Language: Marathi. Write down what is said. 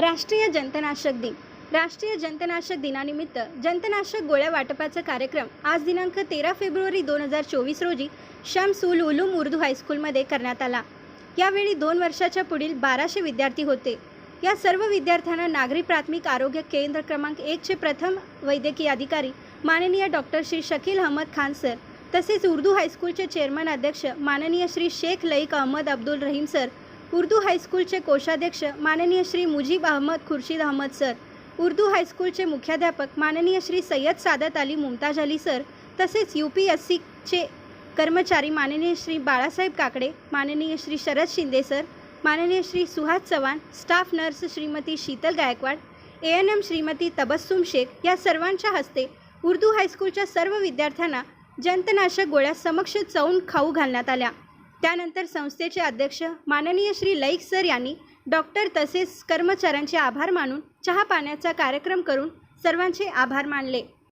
राष्ट्रीय जंतनाशक दिन. राष्ट्रीय जंतनाशक दिनानिमित्त जंतनाशक गोळ्या वाटपाचा कार्यक्रम आज दिनांक तेरा फेब्रुवारी दोन हजार चोवीस रोजी शमसुल उलूम उर्दू हायस्कूलमध्ये करण्यात आला. यावेळी दोन वर्षाच्या पुढील बाराशे विद्यार्थी होते. या सर्व विद्यार्थ्यांना नागरी प्राथमिक आरोग्य केंद्र क्रमांक एकचे प्रथम वैद्यकीय अधिकारी माननीय डॉक्टर श्री शकील अहमद खान सर तसेच उर्दू हायस्कूलचे चेअरमन अध्यक्ष माननीय श्री शेख लईक अहमद अब्दुल रहीम सर उर्दू हायस्कूलचे कोषाध्यक्ष माननीय श्री मुजीब अहमद खुर्शीद अहमद सर उर्दू हायस्कूलचे मुख्याध्यापक माननीय श्री सय्यद सादत अली मुमताज अली सर तसेच यू पी एस सीचे कर्मचारी माननीय श्री बाळासाहेब काकडे माननीय श्री शरद शिंदे सर माननीय Shri Suhas Chavan staff nurse Shrimati Sheetal Gaikwad A N M Shrimati Tabassum Shaikh या सर्वांच्या हस्ते उर्दू हायस्कूलच्या सर्व विद्यार्थ्यांना जंतनाशक गोळ्या समक्ष चवून खाऊ घालण्यात आल्या. त्यानंतर संस्थेचे अध्यक्ष माननीय श्री लईक सर यांनी डॉक्टर तसेच कर्मचाऱ्यांचे आभार मानून चहा पाण्याचा कार्यक्रम करून सर्वांचे आभार मानले.